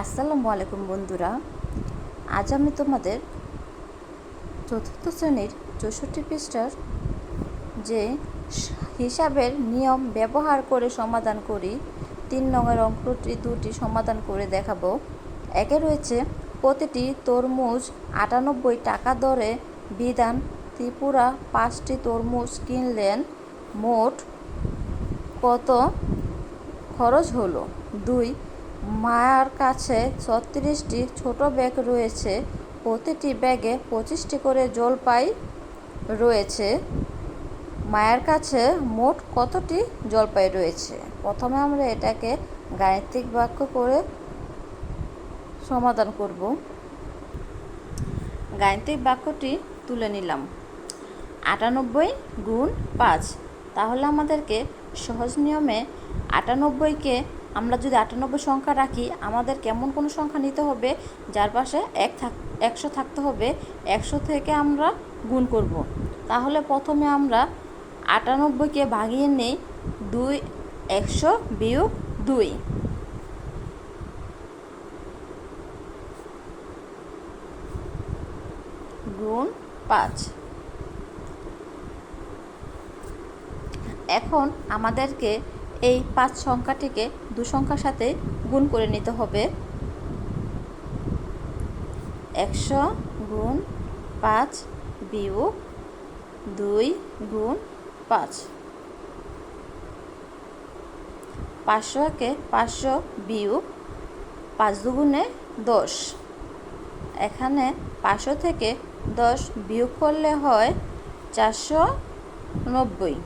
আসসালামু আলাইকুম বন্ধুরা। আজ আমি তোমাদের চতুর্থ শ্রেণির চৌষট্টি পৃষ্ঠার যে হিসাবের নিয়ম ব্যবহার করে সমাধান করি, তিন নঙের অঙ্কটি দুটি সমাধান করে দেখাবো। একে রয়েছে প্রতিটি তরমুজ আটানব্বই টাকা দরে বিধান। ত্রিপুরা পাঁচটি তরমুজ কিনলেন, মোট কত খরচ হলো? দুই মায়ার কাছে ছত্রিশটি ছোট ব্যাগ রয়েছে। প্রতিটি ব্যাগে পঁচিশটি করে জলপাই রয়েছে। মায়ের কাছে মোট কতটি জলপাই রয়েছে? প্রথমে আমরা এটাকে গাণিতিক বাক্য করে সমাধান করব। গাণিতিক বাক্যটি তুলে নিলাম। আটানব্বই গুণ পাঁচ। তাহলে আমাদেরকে সহজ নিয়মে আটানব্বইকে আমরা যদি আটানব্বই সংখ্যা রাখি, আমাদের কেমন কোনো সংখ্যা নিতে হবে? যার পাশে এক থাক, একশো থাকতে হবে। একশো থেকে আমরা গুণ করব। তাহলে প্রথমে আমরা আটানব্বইকে ভাগিয়ে নেই। দুই, একশো বিয়োগ দুই। গুণ পাঁচ। এখন আমাদেরকে এই পাঁচ সংখ্যাটিকে দু সংখ্যার সাথে গুণ করে নিতে হবে। একশো গুণ পাঁচ বিয়োগ দুই গুণ পাঁচ। পাঁচশো একে পাঁচশো বিয়োগ পাঁচ দুগুণে দশ। এখানে পাঁচশো থেকে দশ বিয়োগ করলে হয় চারশো নব্বই।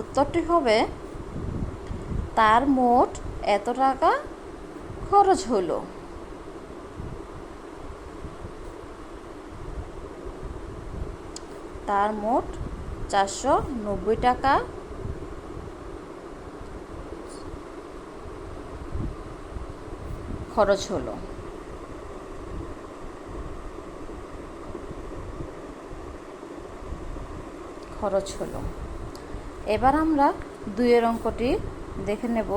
উত্তরটি হবে, তার মোট এত টাকা খরচ হলো তার মোট চারশো নব্বই টাকা খরচ হলো খরচ হলো এবার আমরা দুইয়ের অঙ্কটি দেখে নেব।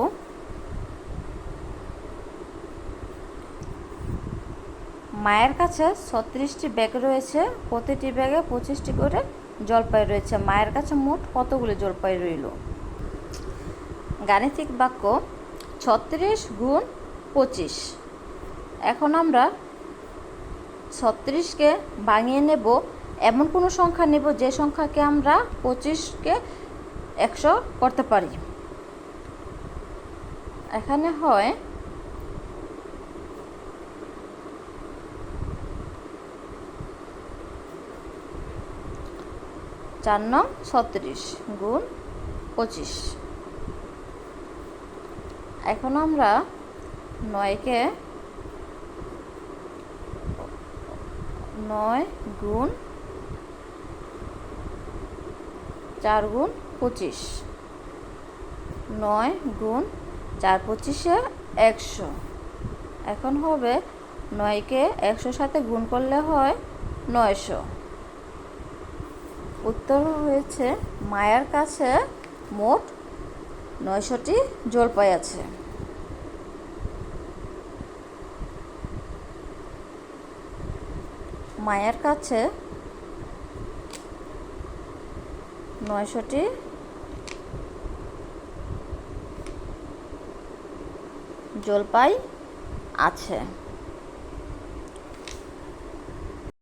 মায়ের কাছে ছত্রিশটি ব্যাগ রয়েছে, প্রতিটি ব্যাগে পঁচিশটি করে জলপাই রয়েছে। মায়ের কাছে মোট কতগুলি জলপাই রইল? গাণিতিক বাক্য ছত্রিশ গুণ পঁচিশ। এখন আমরা ছত্রিশকে ভাঙিয়ে নেব। এমন কোনো সংখ্যা নেব যে সংখ্যাকে আমরা পঁচিশকে একশো করতে পারি। এখানে হয় চার নং ছত্রিশ গুণ পঁচিশ। এখন আমরা নয়কে নয় গুণ চার গুণ পঁচিশ। নয় গুণ চার পঁচিশে একশো। এখন হবে নয়কে একশোর সাথে গুণ করলে হয় নয়শো। উত্তর হয়েছে মায়ের কাছে মোট নয়শোটি জলপাই আছে। মায়ের কাছে নয়শোটি জলপাই আছে।